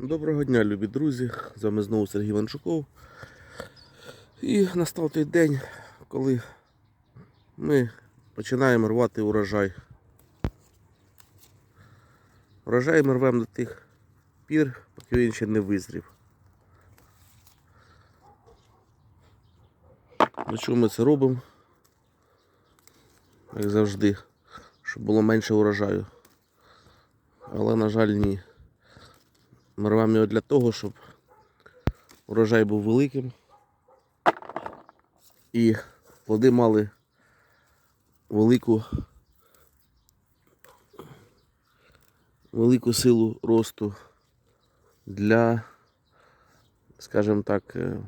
Доброго дня, любі друзі! З вами знову Сергій Ванчуков. І настав той день, коли ми починаємо рвати урожай. Урожай ми рвемо до тих пір, поки він ще не визрів. Для чого ми це робимо? Як завжди, щоб було менше урожаю. Але, на жаль, ні. Ми рвемо його для того, щоб урожай був великим і плоди мали велику, велику силу росту для, скажімо так, е,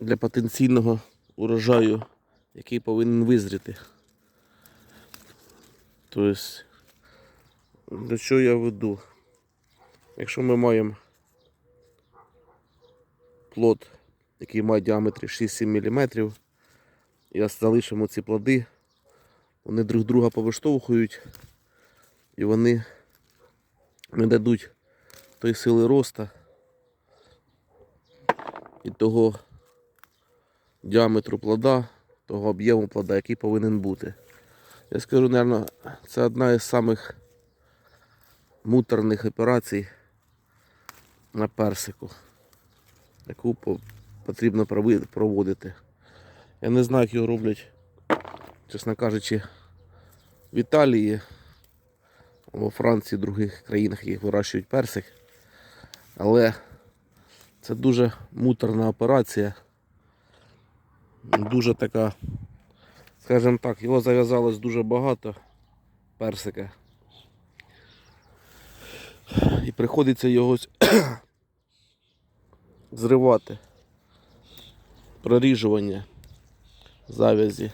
для потенційного урожаю, який повинен визріти. Тобто, до чого я веду? Якщо ми маємо плод, який має діаметр 6-7 мм, і залишимо ці плоди, вони друг друга повиштовхують і вони не дадуть тої сили росту і того діаметру плода, того об'єму плода, який повинен бути. Я скажу, мабуть, це одна із самих муторних операцій на персику, яку потрібно проводити. Я не знаю, як його роблять, чесно кажучи, в Італії, во Франції, в других країнах, яких вирощують персик. Але це дуже муторна операція. Дуже така, скажімо так, його зав'язалось дуже багато персика. І приходиться його зривати. Проріжування завязі.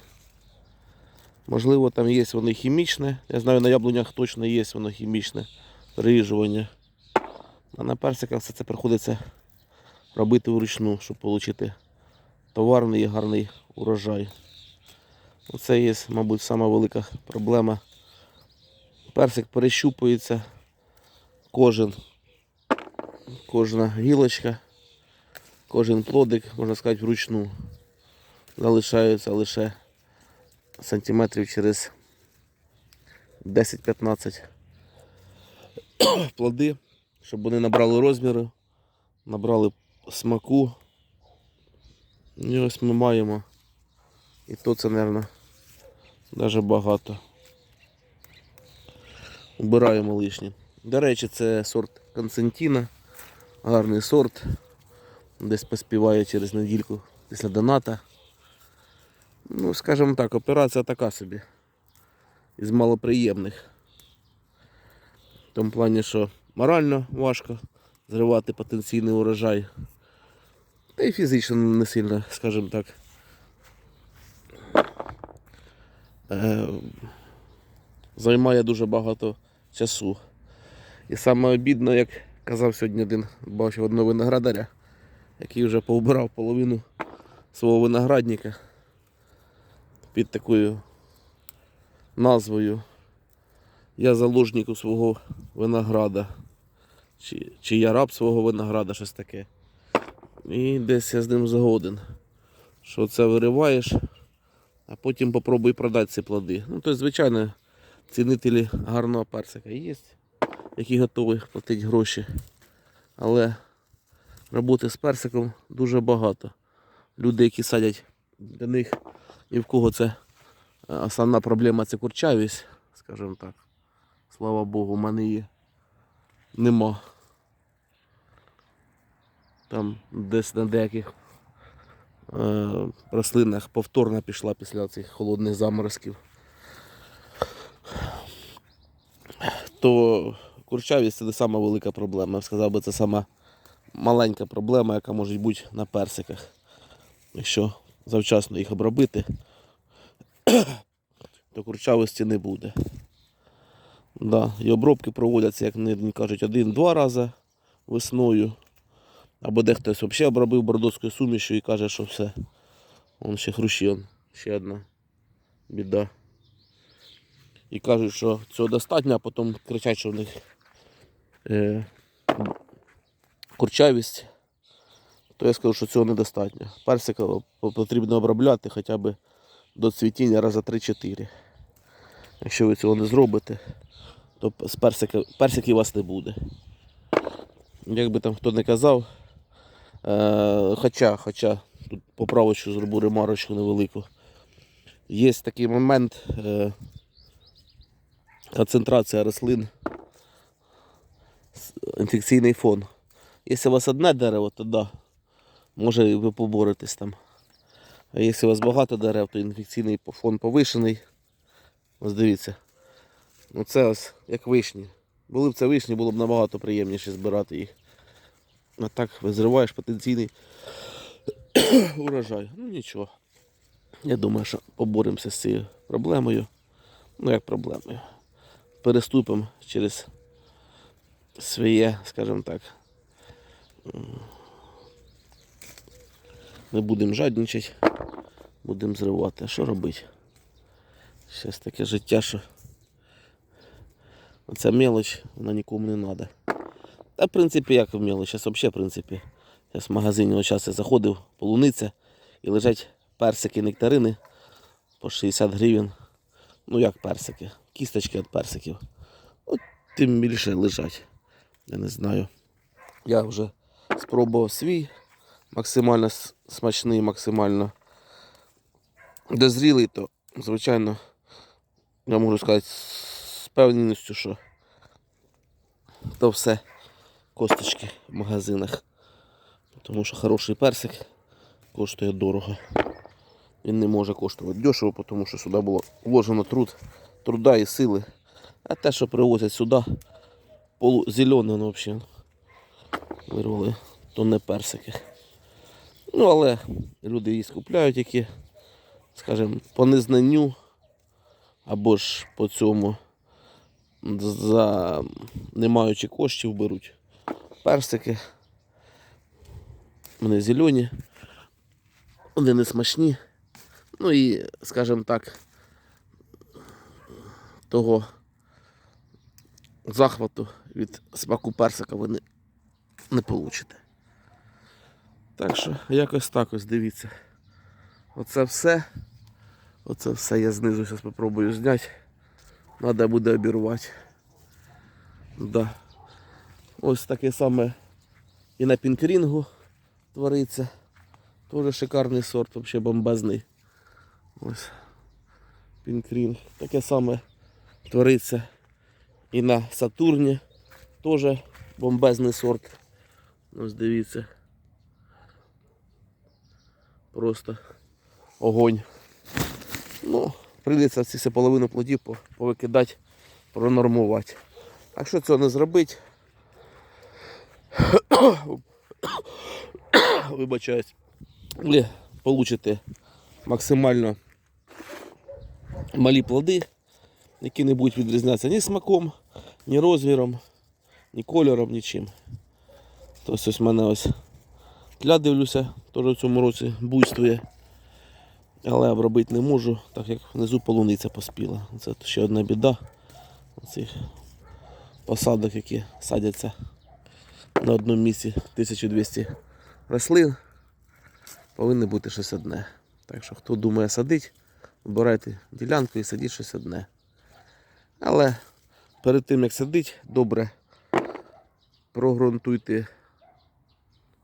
Можливо, там є воно хімічне. Я знаю, на яблунях точно є воно хімічне проріжування. А на персиках все це приходиться робити вручну, щоб отримати товарний і гарний урожай. Оце є, мабуть, сама велика проблема. Персик перещупується кожен, кожна гілочка, кожен плодик, можна сказати, вручну. Залишаються лише сантиметрів через 10-15 плоди, щоб вони набрали розміру, набрали смаку. І ось ми маємо. І то це, мабуть, навіть багато. Убираємо лишнє. До речі, це сорт Константіна. Гарний сорт. Десь поспіває через недільку після доната. Ну, скажімо так, операція така собі. Із малоприємних. В тому плані, що морально важко зривати потенційний урожай. Та й фізично не сильно, скажімо так. Е, займає дуже багато часу. І саме обідно, як казав сьогодні один, бачив одного виноградаря, який вже повбирав половину свого виноградника під такою назвою Я заложник у свого винограда. Чи, чи я раб свого винограда, щось таке. І десь я з ним згоден. Що це вириваєш, а потім попробуй продати ці плоди. Ну, тобто, звичайно, цінителі гарного персика є які готові платити гроші. Але роботи з персиком дуже багато. Люди, які садять для них і в кого це е, основна проблема це курчавість, скажімо так. Слава Богу, в мене її нема. Там десь на деяких е, рослинах повторно пішла після цих холодних заморозків. То курчавість це не сама велика проблема. Я б сказав би, це сама маленька проблема, яка може бути на персиках. Якщо завчасно їх обробити, то курчавості не буде. Да. І обробки проводяться, як вони кажуть, один-два рази весною. Або дехтось взагалі обробив бордоською сумішю і каже, що все. Вон ще хрущі, он, ще одна біда. І кажуть, що цього достатньо, а потім кричать, що в них курчавість, то я скажу, що цього недостатньо. Персика потрібно обробляти хоча б до цвітіння раза 3-4. Якщо ви цього не зробите, то з персика, персиків у вас не буде. Як би там хто не казав, е, хоча, хоча тут поправочку зроблю ремарочку невелику. Є такий момент е, концентрація рослин, інфекційний фон. Якщо у вас одне дерево, то да, може ви поборетесь там. А якщо у вас багато дерев, то інфекційний фон повишений. Ось дивіться. Оце ось як вишні. Були б це вишні, було б набагато приємніше збирати їх. А так визриваєш потенційний урожай. Ну нічого. Я думаю, що поборемося з цією проблемою. Ну як проблемою. Переступимо через своє, скажімо так. Не будемо жадничати, будемо зривати. А що робити? Щось таке життя, що оця мелоч, вона нікому не треба. Та в принципі як в мелоч, зараз взагалі в принципі. Зараз в магазині час я заходив, полуниця і лежать персики, нектарини по 60 гривень. Ну як персики, кісточки від персиків. От тим більше лежать. Я не знаю. Я вже спробував свій максимально смачний, максимально дозрілий, то, звичайно, я можу сказати з певністю, що то все косточки в магазинах. Тому що хороший персик коштує дорого. Він не може коштувати дешево, тому що сюди було вложено труд, труда і сили. А те, що привозять сюди, полузелене, воно взагалі вирвали, то не персики. Ну, але люди її скупляють, які, скажімо, по незнанню або ж по цьому за не маючи коштів беруть персики. Вони зелені, вони не смачні. Ну і, скажімо так, того захвату від смаку персика ви не, не получите. Так що якось так ось дивіться. Оце все. Оце все я знизу зараз спробую зняти. Треба буде обірвати. Да. Ось таке саме і на пінкрінгу твориться. Тоже шикарний сорт, взагалі бомбезний. Ось. Пінкрінг. Таке саме твориться і на Сатурні. Теж бомбезний сорт. Ось дивіться. Просто огонь. Ну, прийдеться ці все половину плодів повикидати, пронормувати. А якщо цього не зробити, вибачаюсь, ви получите максимально малі плоди, які не будуть відрізнятися ні смаком, ні розміром, ні кольором, нічим. Тобто ось в мене ось тля дивлюся, теж в цьому році буйствує. Але обробити не можу, так як внизу полуниця поспіла. Це ще одна біда цих посадок, які садяться на одному місці 1200 рослин. Повинно бути щось одне. Так що хто думає садити, обирайте ділянку і садіть щось одне. Але перед тим як садити, добре прогрунтуйте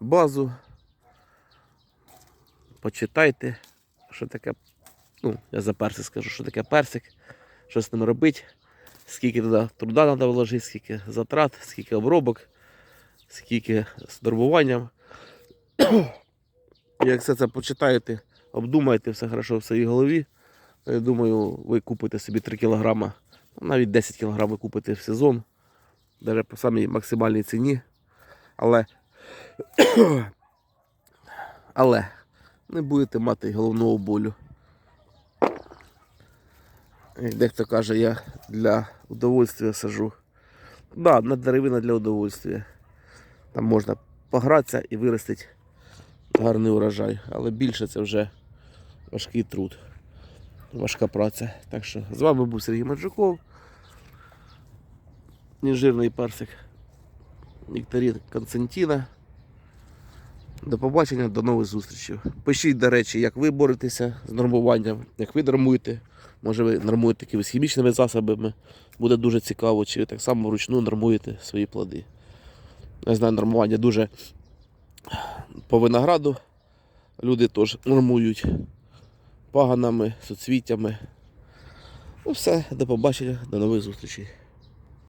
базу, почитайте, що таке, ну, я за персик скажу, що таке персик, що з ним робити, скільки туди труда треба вложити, скільки затрат, скільки обробок, скільки з дорбуванням. Як все це почитаєте, обдумайте все хорошо в своїй голові. Я думаю, ви купите собі 3 кг, навіть 10 кг ви купите в сезон, навіть по самій максимальній ціні. Але, але не будете мати головного болю. Як дехто каже, я для удовольствия сажу. Да, на деревина для удовольствия. Там можна погратися і виростити гарний урожай. Але більше це вже важкий труд, важка праця. Так що з вами був Сергій Маджуков. Ніжирний персик. Нектарин Константина. До побачення, до нових зустрічей. Пишіть, до речі, як ви боретеся з нормуванням, як ви нормуєте. Може ви нормуєте якимись хімічними засобами. Буде дуже цікаво, чи ви так само вручну нормуєте свої плоди. Я знаю, нормування дуже по винограду. Люди теж нормують паганами, соцвіттями. Ну все, до побачення, до нових зустрічей.